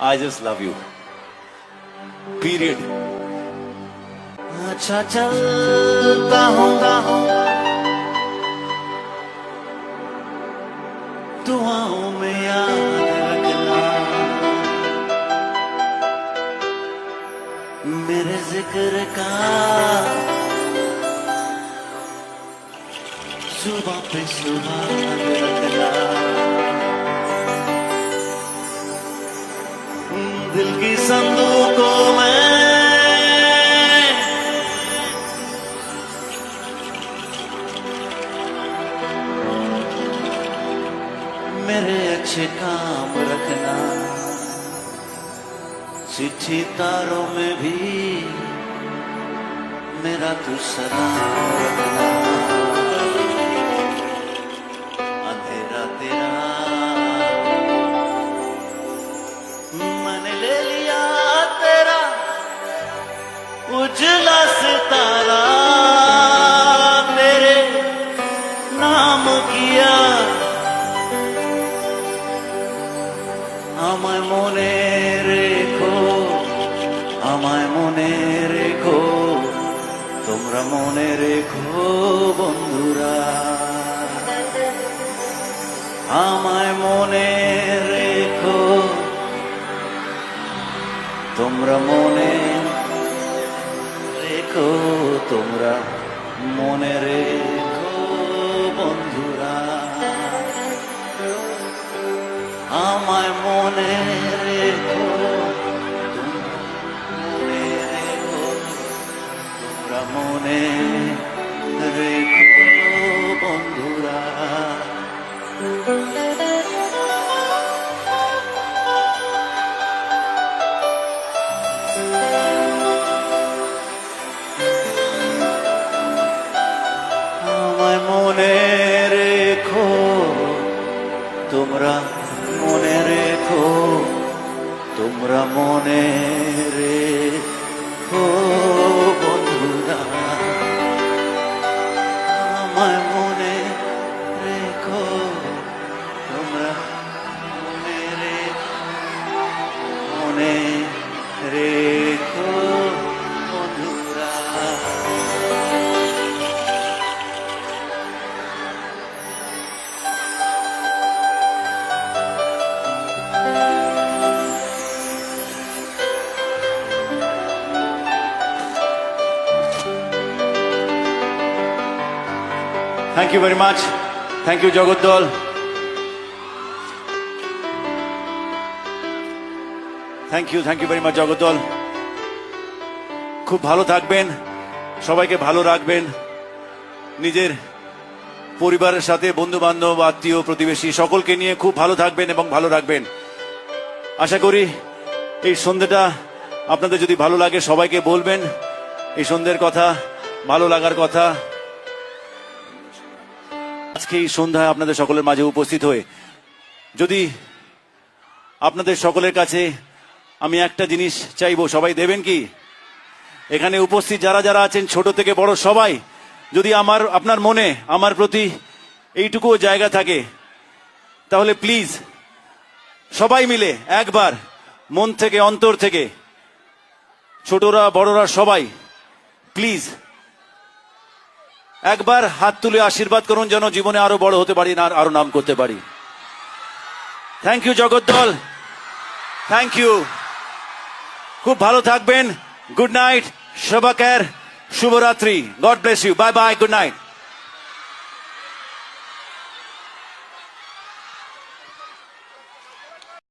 I just love you. Period. अच्छा चलता हूँ दुआओं में याद रखना मेरे ज़िक्र का सुबह पे सुबह रखना की संदूकों में। मेरे अच्छे काम रखना, चिट्ठी तारों में भी मेरा तू सलाम रखना। उजला सितारा तेरे नाम किया আমায় মনে রেখো আমায় মনে রেখো তোমরা মনে রেখো বন্ধুরা আমায় মনে রেখো তোমরা মনে রেখো তোমরা মনে রেখো বন্ধুরা। আমায় মনে রেখো মনে রেখো তোমরা মনে রেখো বন্ধুরা। তোমরা মনে রেখো তোমরা মনে রেখো বন্ধুরা। আমার মনে রেখো তোমরা Thank you very much. Thank you, Jagaddal thank you thank you very much Jagaddal খুব ভালো থাকবেন সবাইকে ভালো রাখবেন নিজের পরিবারের সাথে বন্ধু বান্ধব আত্মীয় প্রতিবেশী সকলকে নিয়ে খুব ভালো থাকবেন এবং ভালো রাখবেন। আশা করি এই সন্ধ্যেটা আপনাদের যদি ভালো লাগে সবাইকে বলবেন এই সন্ধ্যের কথা ভালো লাগার কথা আজকে এই সন্ধ্যায় আপনাদের সকলের মাঝে উপস্থিত হয়ে যদি আপনাদের সকলের কাছে আমি একটা জিনিস চাইব, সবাই দেবেন কি? এখানে উপস্থিত যারা যারা আছেন, ছোট থেকে বড় সবাই, যদি আমার, আপনার মনে, আমার প্রতি এইটুকুও জায়গা থাকে, তাহলে প্লিজ, সবাই মিলে একবার মন থেকে, অন্তর থেকে, ছোটরা, বড়রা সবাই, প্লিজ একবার হাত তুলে আশীর্বাদ করুন যেন জীবনে আরও বড় হতে পারি না আরও নাম করতে পারি। Thank you Jagaddal thank you খুব ভালো থাকবেন। গুড নাইট শোভাকের শুভরাত্রি। God bless you bye bye good night